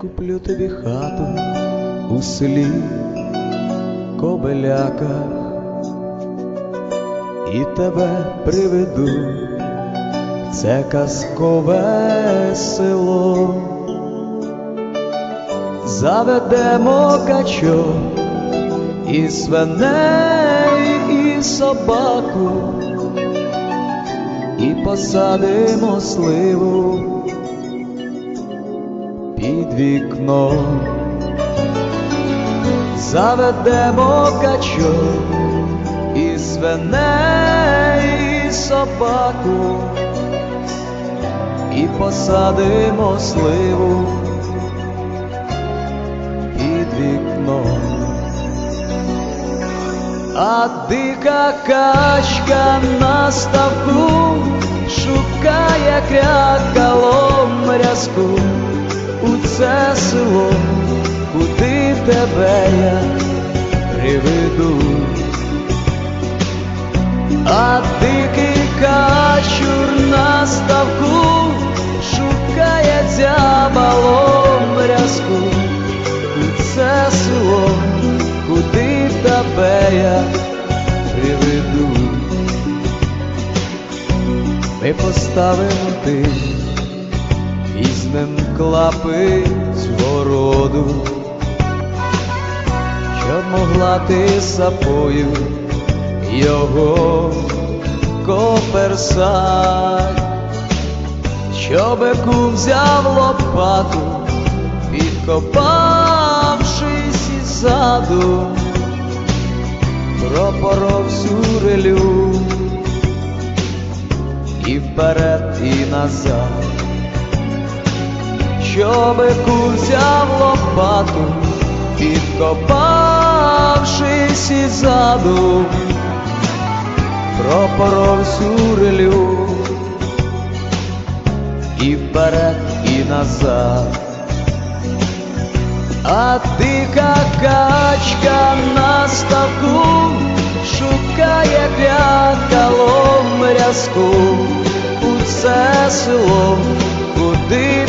куплю тобі хату у селі Кобеляках і тебе приведу. В це казкове село. Заведемо качок і свиней, і собаку, і посадимо сливу вікном. Заведемо качок і свиней, і собаку, і посадимо сливу під вікном. А дика качка на ставку шукає крякалом рязку у це село, куди тебе я приведу. А дикий качур на ставку шукає дзябалом рязку у це село, куди тебе я приведу. Ми поставимо ти, клапи з городу, щоб могла ти сапою його коперсать, щоби кум взяв лопату, підкопавшись іззаду, пропоров всю релю і вперед, і назад, щоби кум взяв лопату, підкопавшись іззаду, пропоров релю і вперед, і назад. А дика качка на ставку шукає крякалом рязку у це село, куди